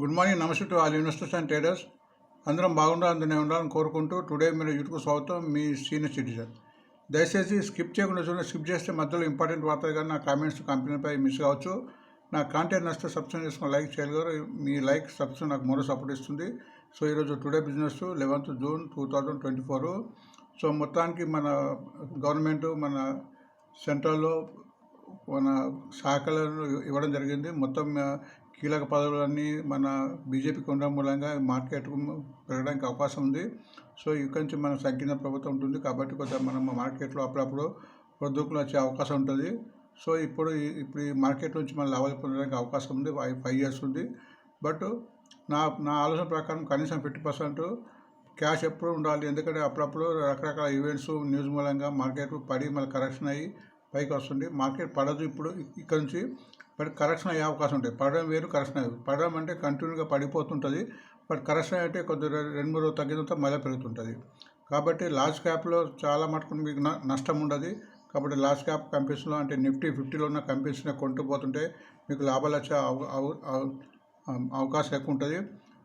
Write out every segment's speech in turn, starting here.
Good morning నమస్తే to all investors and traders. అందరం బాగుండాలని ఉండాలని కోరుకుంటూ టుడే మీరు యూట్యూబ్ స్వాగతం. మీ సీనియర్ సిటిజన్. దయచేసి స్కిప్ చేయకుండా చూడండి. స్కిప్ చేస్తే మధ్యలో ఇంపార్టెంట్ వార్తలు కానీ నా కామెంట్స్ కంపెనీపై మిస్ కావచ్చు. నా కాంటెంట్ నచ్చితే సబ్స్క్రైబ్ చేసుకుని లైక్ చేయగలరు. మీ లైక్ సబ్స్క్రైబ్ నాకు మరో సపోర్ట్ ఇస్తుంది. సో ఈరోజు today business eleventh June two thousand twenty four so మొత్తానికి మన గవర్నమెంట్ మన సెంట్రల్లో మన శాఖలను ఇవ్వడం జరిగింది. మొత్తం కీలక పదవులన్నీ మన బీజేపీకి ఉండడం మూలంగా మార్కెట్ పెరగడానికి అవకాశం ఉంది. సో ఇక్కడి నుంచి మన తగ్గిన ప్రభుత్వం ఉంటుంది కాబట్టి కొద్దిగా మనం మార్కెట్లో అప్పుడప్పుడు ప్రొద్దుకులు వచ్చే అవకాశం ఉంటుంది. సో ఇప్పుడు ఇప్పుడు ఈ మార్కెట్ నుంచి మన లాభాలు పొందడానికి అవకాశం ఉంది. ఫైవ్ ఫైవ్ ఇయర్స్ ఉంది. బట్ నా నా ఆలోచన ప్రకారం కనీసం ఫిఫ్టీ పర్సెంట్ క్యాష్ ఎప్పుడు ఉండాలి? ఎందుకంటే అప్పుడప్పుడు రకరకాల ఈవెంట్స్ న్యూస్ మూలంగా మార్కెట్ పడి మళ్ళీ కరెక్షన్ అయ్యి పైకి వస్తుంది. మార్కెట్ పడదు ఇప్పుడు ఇక్కడ నుంచి. బట్ కరెక్షన్ అయ్యే అవకాశం ఉంటుంది పడడం వేరు కరెక్షన్ అయ్యేది పడడం అంటే కంటిన్యూగా పడిపోతుంటుంది. బట్ కరెక్షన్ అయితే కొద్ది రెండు మూడు తగ్గిన తర్వాత మళ్ళీ పెరుగుతుంటుంది. కాబట్టి లార్జ్ క్యాప్లో చాలా మటుకు మీకు న- నష్టం ఉండదు. కాబట్టి లాస్ట్ క్యాప్ కంపెనీస్లో అంటే నిఫ్టీ ఫిఫ్టీలో ఉన్న కంపెనీస్ని కొంటూ పోతుంటే మీకు లాభాలు వచ్చే అవకాశం ఎక్కువ ఉంటుంది.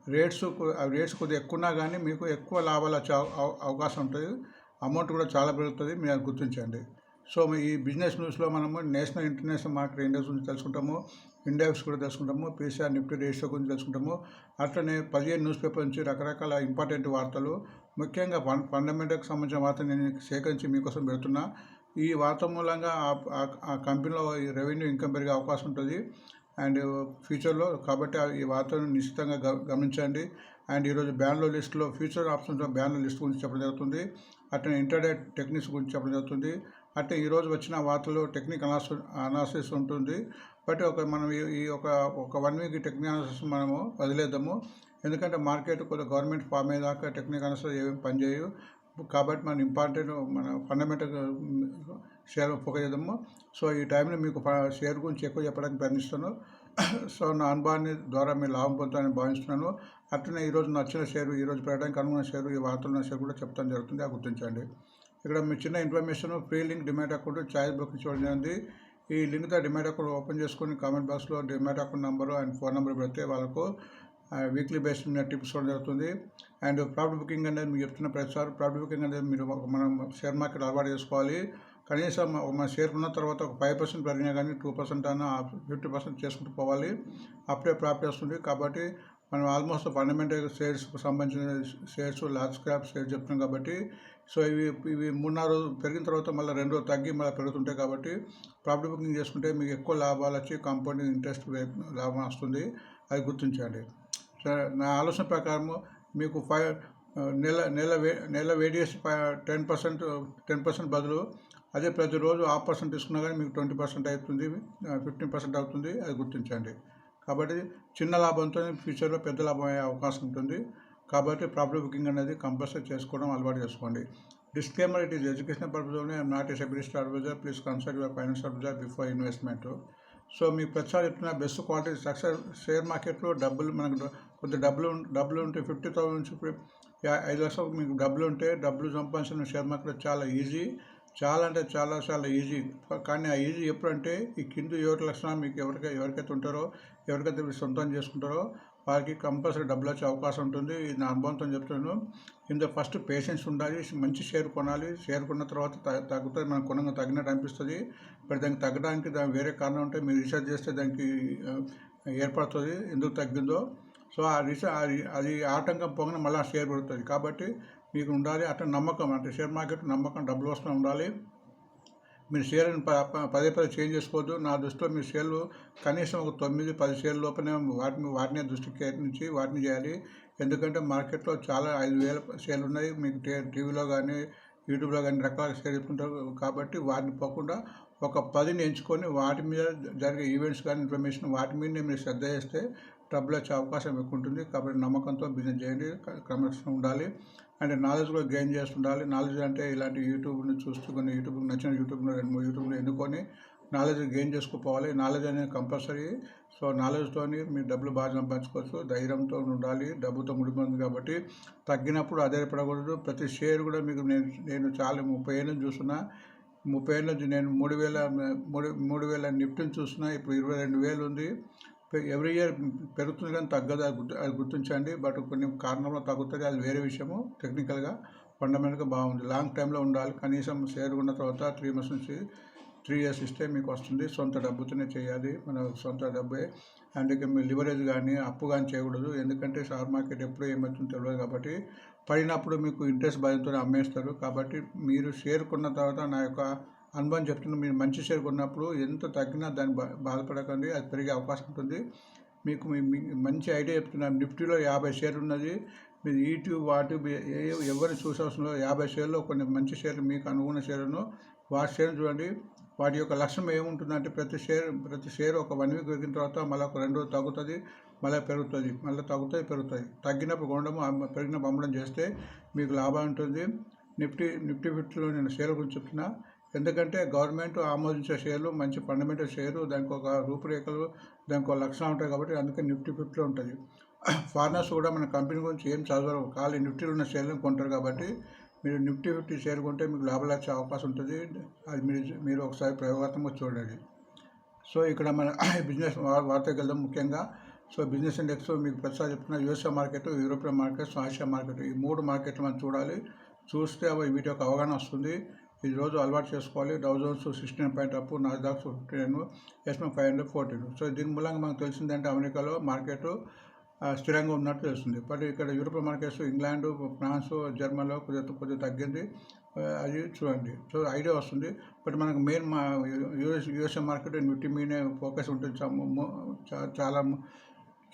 రేట్స్ ఆ రేట్స్ కొద్దిగా ఎక్కువన్నా కానీ మీకు ఎక్కువ లాభాలు వచ్చే అవకాశం ఉంటుంది. అమౌంట్ కూడా చాలా పెరుగుతుంది. మీరు అది గుర్తించండి. సో ఈ బిజినెస్ న్యూస్లో మనము నేషనల్ ఇంటర్నేషనల్ మార్కెట్ ఇండెక్స్ గురించి తెలుసుకుంటాము. ఇండెక్స్ కూడా తెలుసుకుంటాము. పీసీఆర్ నిఫ్టీ రేషియో గురించి తెలుసుకుంటాము. అట్లనే పదిహేను న్యూస్ పేపర్ నుంచి రకరకాల ఇంపార్టెంట్ వార్తలు. ముఖ్యంగా ఫండ్ ఫండమెంటల్కి సంబంధించిన వార్త నేను సేకరించి మీకోసం పెడుతున్నా. ఈ వార్త మూలంగా ఆ- కంపెనీలో రెవెన్యూ ఇన్కమ్ పెరిగే అవకాశం ఉంటుంది. అండ్ ఫ్యూచర్లో కాబట్టి ఆ- ఈ వార్తను నిశ్చితంగా గ- గమనించండి. అండ్ ఈరోజు బ్యాన్లో లిస్ట్లో ఫ్యూచర్ ఆప్షన్స్ బ్యాన్లో లిస్ట్ గురించి చెప్పడం జరుగుతుంది. అట్లనే ఇంటర్నెట్ టెక్నిక్స్ గురించి చెప్పడం జరుగుతుంది. అంటే ఈరోజు వచ్చిన వార్తలు టెక్నిక్ అనాలిసిస్ అనాలిసిస్ ఉంటుంది. బట్ ఒక మనం ఈ- ఒక ఒక వన్ వీక్ టెక్నిక్ అనాలిసిస్ మనము వదిలేద్దాము. ఎందుకంటే మార్కెట్ కొద్దిగా గవర్నమెంట్ ఫామ్ అయ్యేదాకా టెక్నిక్ అనాలిసిస్ ఏమి పనిచేయవు కాబట్టి మనం ఇంపార్టెంట్ మన ఫండమెంటల్ షేర్ ఫోకస్ చేద్దాము. సో ఈ టైంలో మీకు షేర్ గురించి ఎక్కువ చెప్పడానికి ప్రయత్నిస్తాను. సో నా అనుభవాన్ని ద్వారా మీరు లాభం పొందుతానని భావిస్తున్నాను. అట్లనే ఈరోజు నచ్చిన షేర్ ఈరోజు పెట్టడానికి అనుకున్న షేర్ ఈ వార్తలు షేర్ కూడా చెప్తాను జరుగుతుంది ఆ గుర్తించండి. ఇక్కడ మీ చిన్న information free link demat account choice book చూడడం జరిగింది ఈ లింక్తో డిమాట్ అకౌంట్ ఓపెన్ చేసుకొని కామెంట్ బాక్స్లో demat account number and phone number పెడితే వాళ్ళకు వీక్లీ బేస్డ్ మీద టిప్స్ ఇవ్వడం జరుగుతుంది. అండ్ ప్రాఫిట్ బుకింగ్ అనేది మీరు చెప్తున్న ప్రతిసారి ప్రాఫిట్ బుకింగ్ అనేది మీరు మనం షేర్ మార్కెట్ అలవాటు చేసుకోవాలి. కనీసం మన షేర్ ఉన్న తర్వాత ఒక ఫైవ్ పర్సెంట్ పెరిగినా కానీ టూ పర్సెంట్ అయినా ఫిఫ్టీ పర్సెంట్ చేసుకుంటూ పోవాలి. అప్పుడే ప్రాఫిట్ వస్తుంది. కాబట్టి మనం ఆల్మోస్ట్ ఫండమెంటల్ షేర్స్కి సంబంధించిన షేర్స్ లార్జ్ క్యాప్ షేర్స్ చెప్తున్నాం కాబట్టి సో ఇవి ఇవి మూడు నాలుగు రోజులు పెరిగిన తర్వాత మళ్ళీ రెండు రోజులు తగ్గి మళ్ళీ పెరుగుతుంటాయి కాబట్టి ప్రాపర్టీ బుకింగ్ చేసుకుంటే మీకు ఎక్కువ లాభాలు వచ్చి కాంపౌండింగ్ ఇంట్రెస్ట్ లాభం వస్తుంది. అది గుర్తించండి. సో నా ఆలోచన ప్రకారము మీకు ఫైవ్ నెల నెల వే నెల వేడియస్ టెన్ పర్సెంట్ టెన్ పర్సెంట్ బదులు అదే ప్రతిరోజు హాఫ్ పర్సెంట్ తీసుకున్నా కానీ మీకు ట్వంటీ పర్సెంట్ అవుతుంది ఫిఫ్టీన్ పర్సెంట్ అవుతుంది. అది గుర్తించండి. కాబట్టి చిన్న లాభంతో ఫ్యూచర్లో పెద్ద లాభం అయ్యే అవకాశం ఉంటుంది. కాబట్టి ప్రాఫిట్ బుకింగ్ అనేది కంపల్సరీ చేసుకోవడం అలవాటు చేసుకోండి. Disclaimer it is education purpose only I'm not a SEBI listed advisor please consult your finance advisor before investment so మీకు ప్రతిసారి చెప్తున్న బెస్ట్ క్వాలిటీ సక్సెస్ షేర్ మార్కెట్లో డబ్బులు మనకు కొంత డబ్బులు డబ్బులు ఉంటే ఫిఫ్టీ థౌసండ్ నుంచి ఇప్పుడు ఐదు లక్షలు మీకు డబ్బులు ఉంటే డబ్బులు సంపాదించిన షేర్ మార్కెట్లో చాలా ఈజీ చాలా అంటే చాలా చాలా ఈజీ కానీ ఆ ఈజీ ఎప్పుడంటే ఈ కింద ఎవరి లక్షణాలు మీకు ఎవరికైతే ఎవరికైతే ఉంటారో ఎవరికైతే మీరు సొంతం చేసుకుంటారో వారికి కంపల్సరీ డబ్బులు వచ్చే అవకాశం ఉంటుంది. ఇది నా అనుభవంతో చెప్తున్నాను. ఇందులో ఫస్ట్ పేషెన్స్ ఉండాలి మంచి షేర్ కొనాలి. షేర్ కొన్న తర్వాత తగ్గుతుంది. మనం కొనంగా తగ్గినట్టు అనిపిస్తుంది. ఇప్పుడు దానికి తగ్గడానికి దాని వేరే కారణం ఉంటే మీరు రీసెర్చ్ చేస్తే దానికి ఏర్పడుతుంది. ఎందుకు తగ్గిందో. సో ఆ రీసెర్చ్ అది అది ఆటంకం పోగానే మళ్ళీ ఆ షేర్ పడుతుంది కాబట్టి మీకు ఉండాలి. అట్లా నమ్మకం అంటే షేర్ మార్కెట్ నమ్మకం డబ్బులు వస్తూ ఉండాలి. మీరు షేర్ని పదే పదే చేంజ్ చేసుకోవద్దు. నా దృష్టిలో మీ షేర్లు కనీసం ఒక తొమ్మిది పది షేర్ల లోపలనే వాటిని వాటిని దృష్టికి కేటాయించి వాటిని చేయాలి. ఎందుకంటే మార్కెట్లో చాలా ఐదు వేల షేర్లు ఉన్నాయి. మీకు టీవీలో కానీ యూట్యూబ్లో కానీ రకాల షేర్ చెప్తుంటారు కాబట్టి వాటిని పోకుండా ఒక పదిని ఎంచుకొని వాటి మీద జరిగే ఈవెంట్స్ కానీ ఇన్ఫర్మేషన్ వాటి మీద మీరు శ్రద్ధ చేస్తే ట్రబుల్ వచ్చే అవకాశం ఎక్కువ ఉంటుంది కాబట్టి నమ్మకంతో బిజినెస్ చేయండి. క్రమశిక్షణ ఉండాలి. అండ్ నాలెడ్జ్ కూడా గెయిన్ చేస్తుండాలి. నాలెడ్జ్ అంటే ఇలాంటి యూట్యూబ్ని చూస్తూ కొన్ని యూట్యూబ్ నచ్చిన యూట్యూబ్లో రెండు మూడు యూట్యూబ్లో ఎన్నుకొని నాలెడ్జ్ గెయిన్ చేసుకోవాలి నాలెడ్జ్ అనేది కంపల్సరీ సో నాలెడ్జ్తోని మీరు డబ్బులు బాగా సంపాదించుకోవచ్చు. ధైర్యంతో ఉండాలి. డబ్బుతో ముడిపోతుంది కాబట్టి తగ్గినప్పుడు ఆధారపడకూడదు ప్రతి షేర్ కూడా మీకు నేను నేను చాలా ముప్పై ఏళ్ళు చూస్తున్నా. ముప్పై ఏళ్ళ నుంచి నేను మూడు వేల మూడు మూడు వేల నిఫ్టీని చూస్తున్నా. ఇప్పుడు ఇరవై రెండు వేలు ఉంది. ఎవ్రీ ఇయర్ పెరుగుతుంది కానీ తగ్గదు అది గుర్తు అది గుర్తించండి. బట్ కొన్ని కారణంలో తగ్గుతుంది అది వేరే విషయము. టెక్నికల్గా ఫండమెంటల్గా బాగుంది. లాంగ్ టైంలో ఉండాలి. కనీసం షేర్ ఉన్న తర్వాత త్రీ మంత్స్ నుంచి త్రీ ఇయర్స్ ఇస్తే మీకు వస్తుంది. సొంత డబ్బుతోనే చేయాలి. మన సొంత డబ్బే. అందుకే మీ లివరేజ్ కానీ అప్పు కానీ చేయకూడదు. ఎందుకంటే షేర్ మార్కెట్ ఎప్పుడు ఏమవుతుందో తెలియదు కాబట్టి పడినప్పుడు మీకు ఇంట్రెస్ట్ భయంతో అమ్మేస్తారు. కాబట్టి మీరు షేర్ కొన్న తర్వాత నా యొక్క అనుభవం చెప్తున్నా మీరు మంచి షేర్ కొన్నప్పుడు ఎంత తగ్గినా దాన్ని బా బాధపడకండి అది పెరిగే అవకాశం ఉంటుంది. మీకు మీ మీ మంచి ఐడియా చెప్తున్నాను నిఫ్టీలో యాభై షేర్లు ఉన్నది. మీరు ఈటు వాటి ఎవరిని చూసే అవసరం యాభై షేర్లో కొన్ని మంచి షేర్లు మీకు అనుగుణ షేర్లను వాటి షేర్లు చూడండి. వాటి యొక్క లక్ష్యం ఏముంటుందంటే ప్రతి షేర్ ప్రతి షేర్ ఒక వన్ వీక్ పెరిగిన తర్వాత మళ్ళీ ఒక రెండు రోజులు తగ్గుతుంది మళ్ళీ పెరుగుతుంది మళ్ళీ తగ్గుతుంది పెరుగుతుంది. తగ్గినప్పుడు కొనడం పెరిగినప్పుడు అమ్మడం చేస్తే మీకు లాభం ఉంటుంది. నిఫ్టీ నిఫ్టీ ఫిఫ్టీలో నేను షేర్ గురించి చెప్తున్నా. ఎందుకంటే గవర్నమెంట్ ఆమోదించే షేర్లు మంచి ఫండమెంటల్ షేరు దానికి ఒక రూపురేఖలు దానికి ఒక లక్షణాలు ఉంటాయి కాబట్టి అందుకే నిఫ్టీ ఫిఫ్టీలో ఉంటుంది. ఫారినర్స్ కూడా మన కంపెనీ గురించి ఏం చదవరు. ఖాళీ నిఫ్టీలో ఉన్న షేర్లను కొంటారు కాబట్టి మీరు నిఫ్టీ ఫిఫ్టీ షేర్ కొంటే మీకు లాభాలు వచ్చే అవకాశం ఉంటుంది. అది మీరు మీరు ఒకసారి ప్రయోగాత్మకంగా చూడండి. సో ఇక్కడ మన బిజినెస్ వా- వార్తకి వెళ్దాం ముఖ్యంగా. సో బిజినెస్ ఇండెక్స్ మీకు ప్రతిసారి చెప్తున్న USA market European market Asia market ఈ మూడు మార్కెట్లు మనం చూడాలి. చూస్తే వీటి యొక్క అవగాహన వస్తుంది. ఈ రోజు అలవాటు చేసుకోవాలి. Dow Jones sixteen point up Nasdaq fifty nine S M five hundred fourteen. So దీని మూలంగా మనకు తెలిసిందంటే అమెరికాలో మార్కెట్ స్థిరంగా ఉన్నట్టు తెలుస్తుంది. బట్ ఇక్కడ యూరోపియన్ మార్కెట్స్ ఇంగ్లాండ్ ఫ్రాన్స్ జర్మనీలో కొద్దిగా కొద్దిగా తగ్గింది. అది చూడండి. సో ఐడియా వస్తుంది. బట్ మనకు మెయిన్ మా యూఎస్ యూఎస్ఏ మార్కెట్ నిఫ్టీ మీనే ఫోకస్ ఉంటుంది. చాలా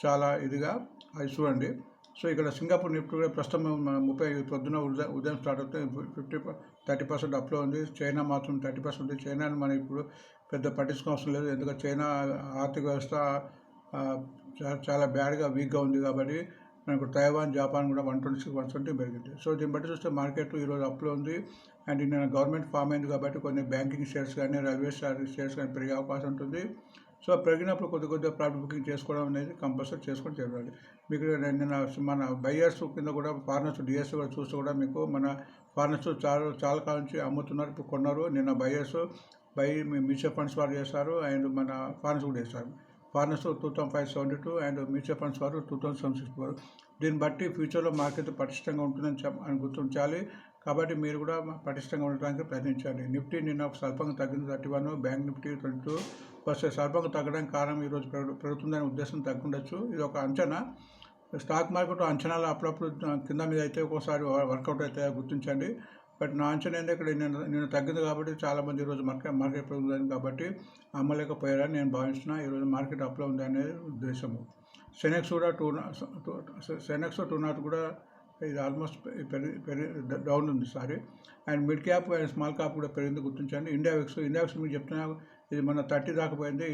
చాలా ఇదిగా. అది చూడండి. సో ఇక్కడ సింగపూర్ నిఫ్టీ కూడా ప్రస్తుతం మన ముప్పై పొద్దున ఉదయం ఉదయం స్టార్ట్ అవుతుంది. ఫిఫ్టీ థర్టీ పర్సెంట్ అప్లో ఉంది. చైనా మాత్రం థర్టీ పర్సెంట్ ఉంది. చైనాని మనం ఇప్పుడు పెద్ద పట్టించుకోవాల్సిన లేదు. ఎందుకంటే చైనా ఆర్థిక వ్యవస్థ చాలా బ్యాడ్గా వీక్గా ఉంది కాబట్టి మనకు తైవాన్ జపాన్ కూడా one twenty six one twenty పెరిగింది. సో దీన్ని బట్టి చూస్తే మార్కెట్ ఈరోజు అప్లో ఉంది. అండ్ నిన్న గవర్నమెంట్ ఫామ్ అయింది కాబట్టి కొన్ని బ్యాంకింగ్ షేర్స్ కానీ రైల్వే షేర్స్ కానీ పెరిగే అవకాశం ఉంటుంది. సో పెరిగినప్పుడు కొద్ది కొద్దిగా ప్రాఫిట్ బుకింగ్ చేసుకోవడం అనేది కంపల్సరీ చేసుకొని చేయాలి. మీకు నిన్న మన బయ్యర్స్ కింద కూడా ఫారినర్స్ డిఎస్ కూడా చూస్తే కూడా మీకు మన ఫారినర్స్ చాలా చాలా కాలం నుంచి అమ్ముతున్నారు ఇప్పుడు కొన్నారు. నిన్న బయ్యర్స్ బై మ్యూచువల్ ఫండ్స్ వారు చేస్తారు అండ్ మన ఫారినర్స్ కూడా చేస్తారు foreigners two thousand five seventy two and mutual funds వారు two thousand seven sixty four దీన్ని బట్టి ఫ్యూచర్లో మార్కెట్ పటిష్టంగా ఉంటుందని చెప్ అని గుర్తించాలి. కాబట్టి మీరు కూడా పటిష్టంగా ఉండడానికి ప్రయత్నించాలి. నిఫ్టీ నిన్న స్వల్పంగా తగ్గింది thirty one. Bank Nifty twenty two first స్వల్పంగా తగ్గడానికి కారణం ఈరోజు పెరుగు పెరుగుతుందనే ఉద్దేశం తగ్గుండొచ్చు. ఇది ఒక అంచనా. స్టాక్ మార్కెట్ అంచనాలు అప్పుడప్పుడు కింద మీద అయితే ఒక్కోసారి వర్కౌట్ అయితే గుర్తించండి. బట్ నా అంచనా ఏంటంటే ఇక్కడ నేను నేను తగ్గింది కాబట్టి చాలామంది ఈరోజు మార్కెట్ మార్కెట్ పెరుగుతుంది కాబట్టి అమ్మలేకపోయారని నేను భావిస్తున్నా. ఈరోజు మార్కెట్ అప్లో ఉంది అనేది ఉద్దేశము. సెనెక్స్ కూడా టూ సెనెక్స్ టూ నాట్ కూడా ఇది ఆల్మోస్ట్ పెరిగి పెరిగి డౌన్ ఉంది sorry and mid cap and small cap కూడా పెరిగింది గుర్తించండి. ఇండియా విక్స్ ఇండియా విక్స్ మీకు చెప్తున్నా ఇది మన థర్టీ దాకా పోయింది.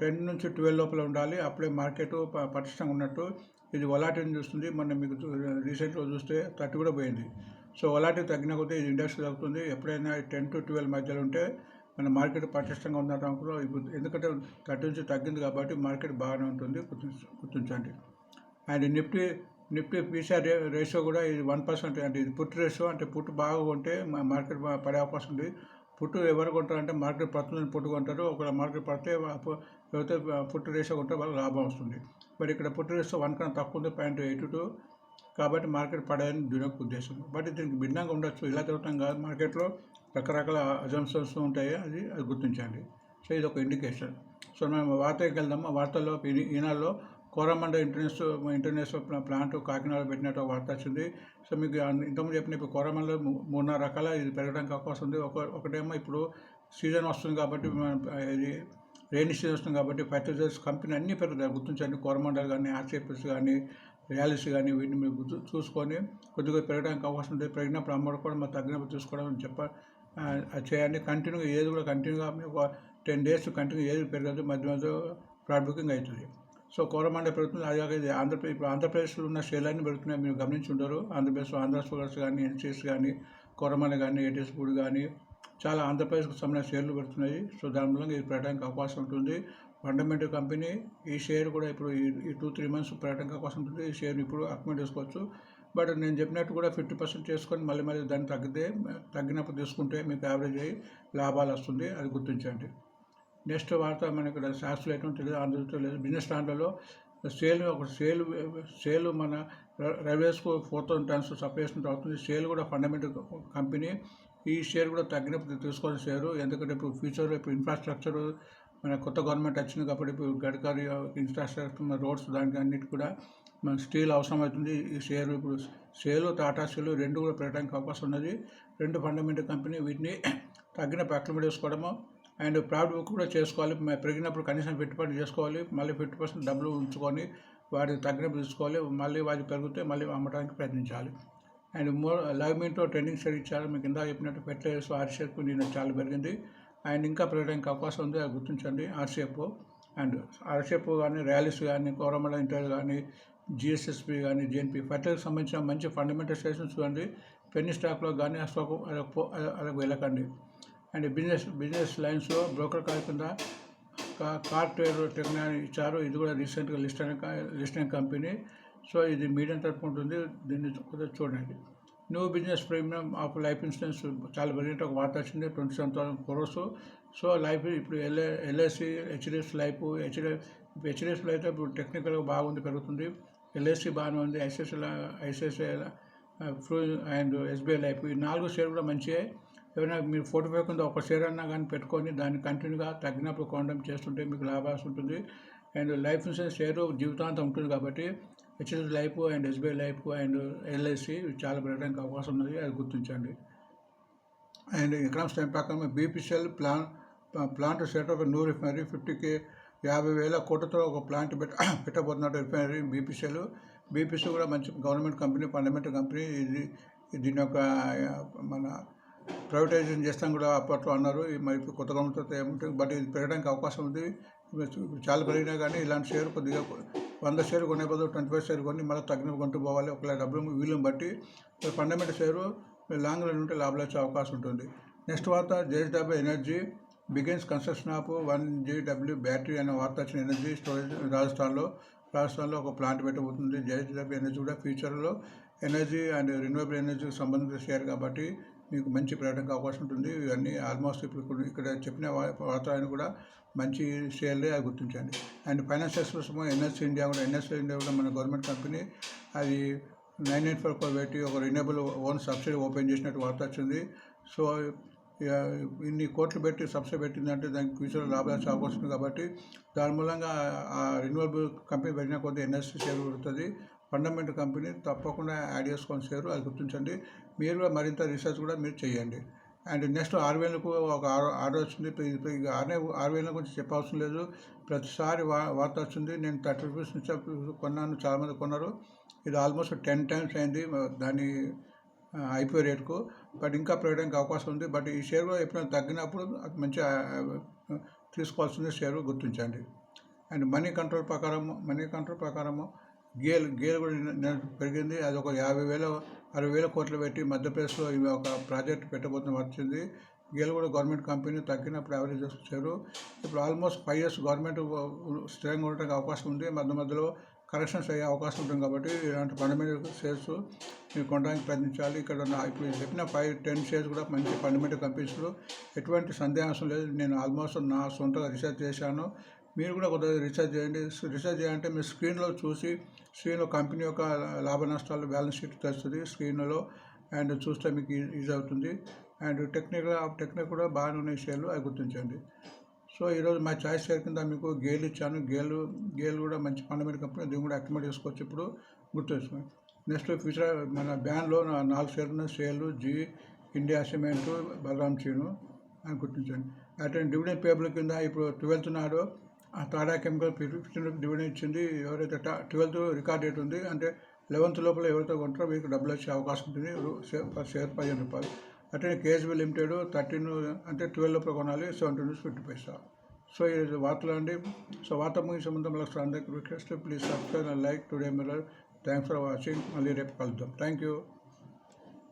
టెన్ నుంచి ట్వెల్వ్ లోపల ఉండాలి. అప్పుడే మార్కెట్ పటిష్టంగా ఉన్నట్టు ఇది వలాటిని చూస్తుంది. మన మీకు రీసెంట్గా చూస్తే థర్టీ కూడా పోయింది. సో వలాటి తగ్గిన కొద్దీ ఇది ఇండెక్స్ తగ్గుతుంది. ఎప్పుడైనా టెన్ టు ట్వెల్వ్ మధ్యలో ఉంటే మన మార్కెట్ పటిష్టంగా ఉందని అనుకున్నాం. ఇప్పుడు ఎందుకంటే థర్టీ నుంచి తగ్గింది కాబట్టి మార్కెట్ బాగానే ఉంటుంది. గుర్తించ గుర్తించండి. And Nifty Nifty PCR ratio కూడా ఇది వన్ పర్సెంట్. అంటే ఇది పుట్ రేషియో అంటే పుట్ బాగా ఉంటే మార్కెట్ పడే అవకాశం ఉంది. పుట్టు ఎవరు కొంటారంటే మార్కెట్ పడుతుందని పుట్టు కొంటారు ఒకవేళ మార్కెట్ పడితే ఎవరైతే పుట్టు రేషియో కొంటే వాళ్ళకి లాభం వస్తుంది. బట్ ఇక్కడ పుట్టు రేషియో వన్ కన్నా తక్కువ ఉంది పాయింట్ ఎయిట్ టూ. కాబట్టి మార్కెట్ పడేదని దీని యొక్క ఉద్దేశం. బట్ దీనికి భిన్నంగా ఉండొచ్చు. ఇలా తిరగటం కాదు. మార్కెట్లో రకరకాల అజంప్షన్స్ ఉంటాయి. అది అది గుర్తించండి. సో ఇది ఒక ఇండికేషన్. సో మేము వార్తకి వెళ్దాము? ఆ వార్తల్లో ఈనాల్లో Coromandel international international plant Kakinada పెట్టినట్టు వార్త వచ్చింది. సో మీకు ఇంతకుముందు చెప్పిన ఇప్పుడు కోరమండలో మూడున్నర రకాల ఇది పెరగడానికి అవకాశం ఉంది. ఒక ఒకటేమో ఇప్పుడు సీజన్ వస్తుంది కాబట్టి ఇది రెయిన్ సీజన్ వస్తుంది కాబట్టి ఫర్టిలైజర్స్ కంపెనీ అన్నీ పెరుగుతాయి. గుర్తించండి కోరమండల్ కానీ ఆర్సిఎఫ్ఎస్ కానీ రియాలిస్ కానీ వీటిని మీరు గుర్తు చూసుకొని కొద్దిగా పెరగడానికి అవకాశం ఉంది. పెరిగినప్పుడు అమ్మడుకోవడం మరి తగ్గినప్పుడు చూసుకోవడం చెప్ప అది చేయండి. కంటిన్యూగా ఏది కూడా కంటిన్యూగా మీకు ఒక టెన్ డేస్ కంటిన్యూ ఏది పెరగదు. మధ్య మధ్య ప్రాడ్ బుకింగ్ అవుతుంది. సో కోరమండ పెరుగుతుంది అది ఆంధ్రప్రదేశ్ ఇప్పుడు ఆంధ్రప్రదేశ్లో ఉన్న షేర్లన్నీ పెరుగుతున్నాయి మీరు గమనించి ఉంటారు ఆంధ్రప్రదేశ్లో ఆంధ్ర షుగర్స్ కానీ ఎన్సీఎస్ కానీ కోరమండ కానీ ఏటీఎస్ ఫుడ్ కానీ చాలా ఆంధ్రప్రదేశ్కు సంబంధించిన షేర్లు పెడుతున్నాయి. సో దాని మూలంగా ఇది పెరగడానికి అవకాశం ఉంటుంది. ఫండమెంటల్ కంపెనీ ఈ షేర్ కూడా ఇప్పుడు ఈ- ఈ టూ త్రీ మంత్స్ పెరగడానికి అవకాశం ఉంటుంది. ఈ షేర్ ఇప్పుడు అక్మెంట్ చేసుకోవచ్చు. బట్ నేను చెప్పినట్టు కూడా ఫిఫ్టీ పర్సెంట్ చేసుకొని మళ్ళీ మళ్ళీ దాన్ని తగ్గితే తగ్గినప్పుడు తీసుకుంటే మీకు యావరేజ్ అయ్యి లాభాలు వస్తుంది. అది గుర్తించండి. నెక్స్ట్ వార్త మనకి ఇక్కడ శాస్త్రం ఎటువంటి లేదు అందులో లేదు. బిజినెస్ దాంట్లో సేల్ ఒక సేల్ సేల్ మన రైల్వేస్కు ఫోర్ థౌసండ్ టన్స్ సప్లై చేసినట్టు అవుతుంది. సేల్ కూడా ఫండమెంటల్ కంపెనీ. ఈ షేర్ కూడా తగ్గినప్పుడు తీసుకోవాల్సిన షేరు. ఎందుకంటే ఇప్పుడు ఫ్యూచర్ ఇప్పుడు ఇన్ఫ్రాస్ట్రక్చర్ మన కొత్త గవర్నమెంట్ వచ్చింది కాబట్టి ఇప్పుడు గడ్కరీ ఇన్ఫ్రాస్ట్రక్చర్ మన రోడ్స్ దానికి అన్నిటి కూడా మన స్టీల్ అవసరం అవుతుంది ఈ షేర్ ఇప్పుడు సేలు టాటా స్టీల్ రెండు కూడా పెట్టడానికి అవకాశం ఉన్నది. రెండు ఫండమెంటల్ కంపెనీ వీటిని తగ్గిన ప్యాక్లు చేసుకోవడము అండ్ ప్రాఫిట్ బుక్ కూడా చేసుకోవాలి. పెరిగినప్పుడు కనీసం పెట్టుబడి చేసుకోవాలి. మళ్ళీ ఫిఫ్టీ పర్సెంట్ డబ్బులు ఉంచుకొని వాటికి తగ్గినప్పుడు తీసుకోవాలి. మళ్ళీ వాటి పెరిగితే మళ్ళీ అమ్మడానికి ప్రయత్నించాలి. అండ్ మోర్ లైవ్ మీతో ట్రెండింగ్ షేర్ ఇచ్చారు. మీకు ఇందాక చెప్పినట్టు ఫెర్టిలైజర్స్ ఆర్సీఎఫ్ నేను చాలా పెరిగింది. అండ్ ఇంకా పెరగడానికి అవకాశం ఉంది. అది గుర్తించండి. ఆర్సీఎఫ్ అండ్ ఆర్సీఎఫ్ కానీ ర్యాలీస్ కానీ కోరమల ఇంటర్ కానీ జిఎస్ఎస్పి కానీ జేఎన్పి ఫెర్టిలైజర్కి సంబంధించిన మంచి ఫండమెంటల్ స్టేషన్స్ చూడండి. పెన్ని స్టాక్లో కానీ ఆ స్టాక్ అలా వెళ్ళకండి. అండ్ బిజినెస్ బిజినెస్ లైన్స్లో బ్రోకర్ కాకుండా కార్ట్వేర్ కా- కార్ టెక్నాలజీ ఇచ్చారు. ఇది కూడా రీసెంట్గా లిస్ట్ అయిన కంపెనీ. సో ఇది మీడియం తరపు ఉంటుంది. దీన్ని కొద్దిగా చూడండి. New business premium of life insurance చాలా పెరిగినట్టు ఒక వార్త వచ్చింది. Twenty seven thousand crores. So life ఇప్పుడు LI LIC HDF life HDF HDF అయితే ఇప్పుడు టెక్నికల్గా బాగుంది పెరుగుతుంది. ఎల్ఐసి బాగానే ఉంది. ICICI ICICI Pru and SBI life. ఈ నాలుగు షేర్ కూడా మంచిగా ఏమైనా మీరు ఫోటో ఫైవ్ కింద ఒక షేర్ అన్నా కానీ పెట్టుకొని దాన్ని కంటిన్యూగా తగ్గినప్పుడు కొనడం చేస్తుంటే మీకు లాభాల్సి ఉంటుంది. అండ్ లైఫ్ ఇన్సూరెన్స్ షేర్ జీవితాంతం ఉంటుంది కాబట్టి HS life and SBI life and LIC చాలా పెట్టడానికి అవకాశం ఉన్నది. అది గుర్తించండి. అండ్ ఎకనామిక్స్ టైం ప్రకారం బీపీసీఎల్ ప్లాన్ ప్లాంట్ సెట్ ఒక నూరు రిఫైనరీ ఫిఫ్టీకి యాభై వేల కోట్లతో ఒక ప్లాంట్ పెట్ట పెట్టబోతున్నట్టు రిఫైనరీ బీపీసీఎల్ బీపీసీ కూడా మంచి గవర్నమెంట్ కంపెనీ ఫండమెంటల్ కంపెనీ. ఇది దీని యొక్క మన ప్రైవేటైజేషన్ చేస్తాం కూడా అప్పట్లో అన్నారు. ఈ మరి ఇప్పుడు కొత్త గవర్నమెంట్ ఏముంటుంది? బట్ ఇది పెరగడానికి అవకాశం ఉంది. చాలా పెరిగినా కానీ ఇలాంటి షేర్ కొద్దిగా వంద షేర్ కొనే బదులు ట్వంటీ ఫైవ్ షేర్ కొని మళ్ళీ తగ్గిన కొంటూ పోవాలి. ఒకవేళ డబ్బులు వీలుని బట్టి. ఫండమెంటల్ షేరు లాంగ్ రన్ ఉంటే లాభాలు వచ్చే అవకాశం ఉంటుంది. నెక్స్ట్ వార్త JSW energy begins construction of one JW battery అనే వార్త వచ్చిన ఎనర్జీ స్టోరేజ్ రాజస్థాన్లో రాజస్థాన్లో ఒక ప్లాంట్ పెట్టబోతుంది. జేఎస్డబ్ల్యూ ఎనర్జీ కూడా ఫ్యూచర్లో ఎనర్జీ అండ్ రిన్యూవబుల్ ఎనర్జీకి సంబంధించిన షేర్ కాబట్టి మీకు మంచి ప్రయాణంగా అవకాశం ఉంటుంది. ఇవన్నీ ఆల్మోస్ట్ ఇప్పుడు ఇక్కడ- చెప్పిన వాతావరణం కూడా మంచి షేర్లే అది గుర్తించండి. And finance express NSC India కూడా ఎన్ఎస్సీ ఇండియా కూడా మన గవర్నమెంట్ కంపెనీ అది నైన్ ఎయిట్ ఫోర్ ఫోర్ పెట్టి ఒక రిన్యూబుల్ ఓన్ సబ్సిడీ ఓపెన్ చేసినట్టు వార్త వచ్చింది. సో ఇన్ని కోట్లు పెట్టి సబ్సిడీ పెట్టిందంటే దానికి ఫ్యూచర్లో లాభాలు వచ్చే అవకాశం ఉంది కాబట్టి దాని మూలంగా ఆ రెన్యూవబుల్ కంపెనీ పెట్టిన కొద్ది ఎన్ఎస్సీ షేర్ ఉంటుంది ఫండమెంటల్ కంపెనీ తప్పకుండా యాడ్ చేసుకొని షేరు అది గుర్తించండి. మీరు కూడా మరింత రీసెర్చ్ కూడా మీరు చేయండి. అండ్ నెక్స్ట్ ఆర్వేలకు ఒక ఆర్డర్ ఆర్డర్ వచ్చింది. ఇప్పుడు ఆర్వేల గురించి చెప్పవసరం లేదు. ప్రతిసారి వా వార్త వచ్చింది నేను థర్టీ రూపీస్ నుంచి కొన్నాను. చాలామంది కొన్నారు. ఇది ఆల్మోస్ట్ టెన్ టైమ్స్ అయింది. దాని ఐపీఓ రేటుకు. బట్ ఇంకా పెరగడానికి అవకాశం ఉంది. బట్ ఈ షేర్లో ఎప్పుడైనా తగ్గినప్పుడు అది మంచిగా తీసుకోవాల్సింది షేర్ గుర్తించండి. అండ్ మనీ కంట్రోల్ ప్రకారము మనీ కంట్రోల్ ప్రకారము గేల్ గేల్ కూడా పెరిగింది. అది ఒక యాభై వేల అరవై వేల కోట్లు పెట్టి మధ్యప్రదేశ్లో ఇవి ఒక ప్రాజెక్ట్ పెట్టబోతున్న వచ్చింది. గేల్ కూడా గవర్నమెంట్ కంపెనీ తగ్గినప్పుడు యావరేజ్ వచ్చారు ఇప్పుడు ఆల్మోస్ట్ ఫైవ్ ఇయర్స్ గవర్నమెంట్ స్థిరంగా ఉండడానికి అవకాశం ఉంది. మధ్య మధ్యలో కరెక్షన్స్ అయ్యే అవకాశం ఉంటుంది కాబట్టి ఇలాంటి ఫండమెంటల్ షేర్స్ మీరు కొనడానికి ప్రయత్నించాలి. ఇక్కడ ఉన్న ఇప్పుడు చెప్పిన ఫైవ్ టెన్ షేర్స్ కూడా మంచి ఫండమెంటల్ కంపెనీస్లో ఎటువంటి సందేహం లేదు. నేను ఆల్మోస్ట్ నా సొంతగా రీసెర్చ్ చేశాను. మీరు కూడా కొద్దిగా రీసెర్చ్ చేయండి. రీసెర్చ్ చేయాలంటే మీరు స్క్రీన్లో చూసి స్క్రీన్లో కంపెనీ యొక్క లాభ నష్టాలు బ్యాలెన్స్ షీట్ తెస్తుంది స్క్రీన్లో అండ్ చూస్తే మీకు ఈజీ అవుతుంది. అండ్ టెక్నికల్ టెక్నిక్ కూడా బాగానే ఉన్నాయి షేర్లు అవి గుర్తించండి. సో ఈరోజు మా చాయిస్ షేర్ కింద మీకు గేల్ ఇచ్చాను. గేలు గేల్ కూడా మంచి ఫండమెంటల్ కంపెనీ దీన్ని కూడా అక్టిమేట్ చేసుకోవచ్చు ఇప్పుడు. గుర్తుంచుకోండి నెక్స్ట్ ఫ్యూచర్ మన బ్యాన్లో నా- నాలుగు షేర్లు ఉన్నాయి షేర్లు జీ ఇండియా సిమెంట్ బలరామ్ చీను అని గుర్తించండి అటెండ్ డివిడెండ్ పేబుల్ కింద ఇప్పుడు ట్వెల్త్ నాడు ఆ కెమికల్ ఫిఫ్టీన్ డివిడెండ్ ఇచ్చింది. ఎవరైతే ట్వెల్త్ రికార్డ్ డేట్ ఉంది అంటే లెవెన్త్ లోపల ఎవరైతే కొంటారో మీకు డబ్బులు వచ్చే అవకాశం ఉంటుంది. పర్ షేర్ పదిహేను రూపాయలు. అట్లనే కేఎస్బీ లిమిటెడ్ థర్టీన్ అంటే ట్వెల్వ్ లోపల కొనాలి seventy rupees fifty paisa. So ఈ వార్తలు అండి. సో వార్త ముగిసే ముందు మళ్ళీ అందరికీ request. Please subscribe and like. Today Mirror thanks for watching మళ్ళీ రేపు కలుద్దాం. Thank you